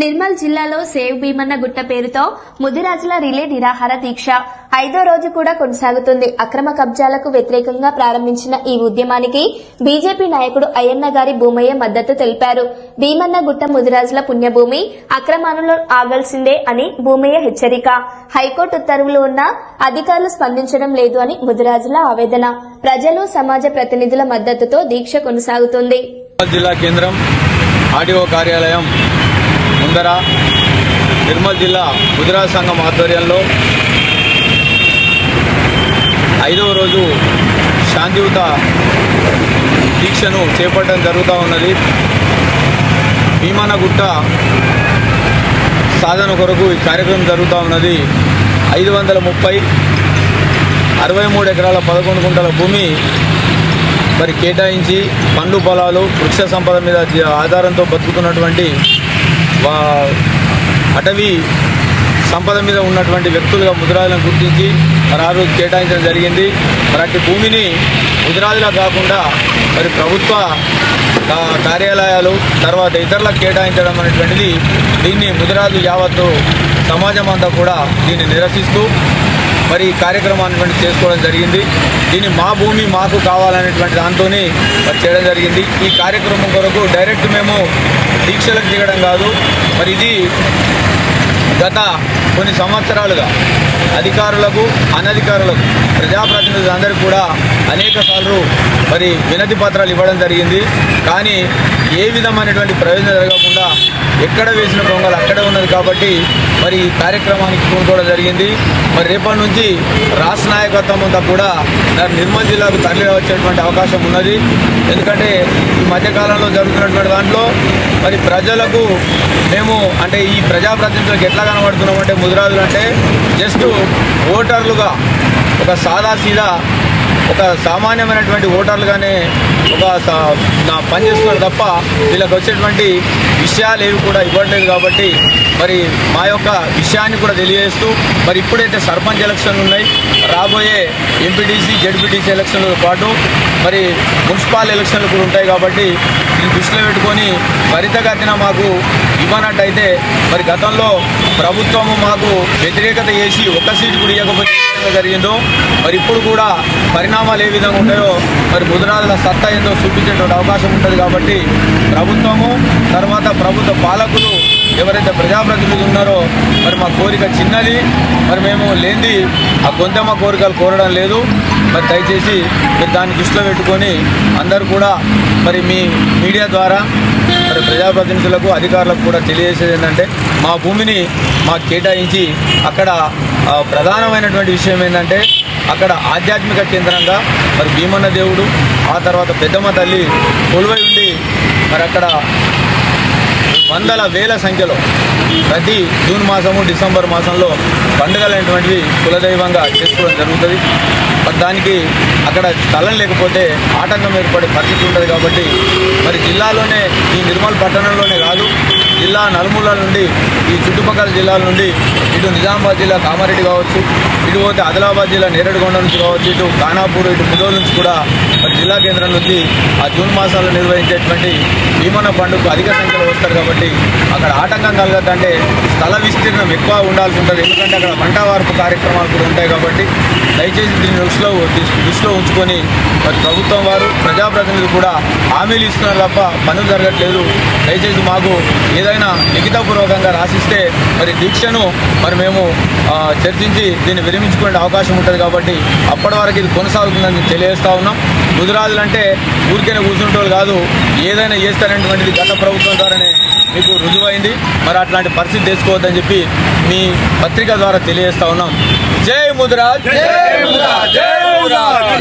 నిర్మల్ జిల్లాలో సేవ్ భీమన్న గుట్ట పేరుతో ముదిరాజుల రిలే నిరాహార దీక్ష. ఐదో రోజు కూడా కొనసాగుతుంది. అక్రమ కబ్జాలకు వ్యతిరేకంగా ప్రారంభించిన ఈ ఉద్యమానికి బీజేపీ నాయకుడు అయ్యన్న గారి భూమయ్య మద్దతు తెలిపారు. భీమన్న గుట్ట ముదిరాజుల పుణ్యభూమి అక్రమాలలో ఆగాల్సిందే అని భూమయ్య హెచ్చరిక. హైకోర్టు ఉత్తర్వులు ఉన్నా అధికారులు స్పందించడం లేదు అని ముదిరాజుల ఆవేదన. ప్రజలు సమాజ ప్రతినిధుల మద్దతుతో దీక్ష కొనసాగుతుంది. జిల్లా కేంద్రం ఆర్డీఓ కార్యాలయం ముందర నిర్మల్ జిల్లా గుజరాత్ సంఘం ఆధ్వర్యంలో ఐదవ రోజు శాంతియుత దీక్షను చేపట్టడం జరుగుతూ ఉన్నది. భీమానగుట్ట సాధన కొరకు ఈ కార్యక్రమం జరుగుతూ ఉన్నది. ఐదు వందల ముప్పై అరవై మూడు ఎకరాల పదకొండు గుంటల భూమి మరి కేటాయించి పండ్లు పొలాలు వృక్ష సంపద మీద ఆధారంతో బతుకుతున్నటువంటి వా- అటవీ సంపద మీద ఉన్నటువంటి వ్యక్తులుగా ముద్రాలను గుర్తించి మరి ఆ రోజు కేటాయించడం జరిగింది. మరి అట్టి భూమిని ముద్రాజులా కాకుండా మరి ప్రభుత్వ కార్యాలయాలు తర్వాత ఇతరులకు కేటాయించడం అనేటువంటిది దీన్ని ముదిరాజు యావత్తు సమాజం అంతా కూడా దీన్ని నిరసిస్తూ మరి ఈ కార్యక్రమాన్ని చేసుకోవడం జరిగింది. దీన్ని మా భూమి మాకు కావాలనేటువంటి దాంతో మరి చేయడం జరిగింది. ఈ కార్యక్రమం కొరకు డైరెక్ట్ మేము దీక్షలకు దిగడం కాదు. మరి ఇది గత కొన్ని సంవత్సరాలుగా అధికారులకు అనధికారులకు ప్రజాప్రతినిధులందరికీ కూడా అనేక సార్లు మరి వినతి పత్రాలు ఇవ్వడం జరిగింది. కానీ ఏ విధమైనటువంటి ప్రయోజనం జరగకుండా ఎక్కడ వేసిన పొంగల్ అక్కడే ఉన్నది కాబట్టి మరి ఈ కార్యక్రమానికి పూనుకోవడం జరిగింది. మరి రేపటి నుంచి రాష్ట్ర నాయకత్వం అంతా కూడా నిర్మల్ జిల్లాకు తరలి వచ్చేటువంటి అవకాశం ఉన్నది. ఎందుకంటే ఈ మధ్యకాలంలో జరుగుతున్నటువంటి దాంట్లో మరి ప్రజలకు మేము అంటే ఈ ప్రజాప్రతినిధులకు ఎట్లా కనబడుతున్నాం అంటే ముదిరాజులు అంటే జస్ట్ ఓటర్లుగా ఒక సాదా సీదా ఒక సామాన్యమైనటువంటి ఓటర్లుగానే ఒక పనిచేస్తున్నారు తప్ప వీళ్ళకి వచ్చేటువంటి విషయాలు ఏవి కూడా ఇవ్వట్లేదు కాబట్టి మరి మా యొక్క విషయాన్ని కూడా తెలియజేస్తూ మరి ఇప్పుడైతే సర్పంచ్ ఎలక్షన్లు ఉన్నాయి రాబోయే ఎంపీటీసీ జడ్పీటీసీ ఎలక్షన్లతో పాటు మరి మున్సిపాల్ ఎలక్షన్లు కూడా ఉంటాయి కాబట్టి దీన్ని దృష్టిలో పెట్టుకొని త్వరితగతిన మాకు ఇవ్వనట్టయితే మరి గతంలో ప్రభుత్వము మాకు వ్యతిరేకత చేసి ఒక్క సీటు కూడా ఇవ్వకపోతే జరిగిందో మరి ఇప్పుడు కూడా పరిణామాలు ఏ విధంగా ఉంటాయో మరి ముదిరాజుల సత్తా ఏందో చూపించేటువంటి అవకాశం ఉంటుంది కాబట్టి ప్రభుత్వము తర్వాత ప్రభుత్వ పాలకులు ఎవరైతే ప్రజాప్రతినిధులు ఉన్నారో మరి మా కోరిక చిన్నది మరి మేము లేనిది ఆ గొంతెమ్మ కోరికలు కోరడం లేదు. మరి దయచేసి మీరు దాన్ని దృష్టిలో పెట్టుకొని అందరూ కూడా మరి మీ మీడియా ద్వారా మరి ప్రజాప్రతినిధులకు అధికారులకు కూడా తెలియజేసేది ఏంటంటే మా భూమిని మాకు కేటాయించి అక్కడ ప్రధానమైనటువంటి విషయం ఏంటంటే అక్కడ ఆధ్యాత్మిక కేంద్రంగా మరి భీమన్న దేవుడు ఆ తర్వాత పెద్దమ్మ తల్లి కొలువై ఉండి మరి అక్కడ వందల వేల సంఖ్యలో ప్రతి జూన్ మాసము డిసెంబర్ మాసంలో పండుగలైనటువంటివి కులదైవంగా చేసుకోవడం జరుగుతుంది. దానికి అక్కడ స్థలం లేకపోతే ఆటంకం ఏర్పడే పరిస్థితి ఉంటుంది కాబట్టి మరి జిల్లాలోనే ఈ నిర్మల్ పట్టణంలోనే కాదు జిల్లా నలుమూల నుండి ఈ చుట్టుపక్కల జిల్లాల నుండి ఇటు నిజామాబాద్ జిల్లా కామారెడ్డి కావచ్చు ఇటు పోతే ఆదిలాబాద్ జిల్లా నేరేడుగొండ నుంచి కావచ్చు ఇటు ఖానాపూర్ ఇటు ముదోల్ నుంచి కూడా మరి జిల్లా కేంద్రం నుంచి ఆ జూన్ మాసంలో నిర్వహించేటువంటి భీమన పండుగ అధిక సంఖ్యలో వస్తారు కాబట్టి అక్కడ ఆటంకం ఎందుకంటే స్థల విస్తీర్ణం ఎక్కువ ఉండాల్సి ఉంటుంది. ఎందుకంటే అక్కడ పంట వార్పు కార్యక్రమాలు కూడా ఉంటాయి కాబట్టి దయచేసి దీన్ని దృష్టిలో దృష్టిలో ఉంచుకొని మరి ప్రభుత్వం వారు ప్రజాప్రతినిధులు కూడా హామీలు ఇస్తున్నారు తప్ప పనులు జరగట్లేదు. దయచేసి మాకు ఏదైనా లిఖితపూర్వకంగా రాసిస్తే మరి దీక్షను మరి మేము చర్చించి దీన్ని విరమించుకునే అవకాశం ఉంటుంది కాబట్టి అప్పటి వరకు ఇది కొనసాగుతుందని తెలియజేస్తా ఉన్నాం. గుజరాతులు అంటే ఊరికైనా కూర్చుంటోళ్ళు కాదు. ఏదైనా చేస్తారనేటువంటిది గత ప్రభుత్వం ద్వారానే మీకు రుజువైంది. మరి అట్లాంటి పరిస్థితి తెచ్చుకోవద్దని చెప్పి మీ పత్రిక ద్వారా తెలియజేస్తా ఉన్నాం. జై ముదిరాజ్. జై ముదిరాజ్.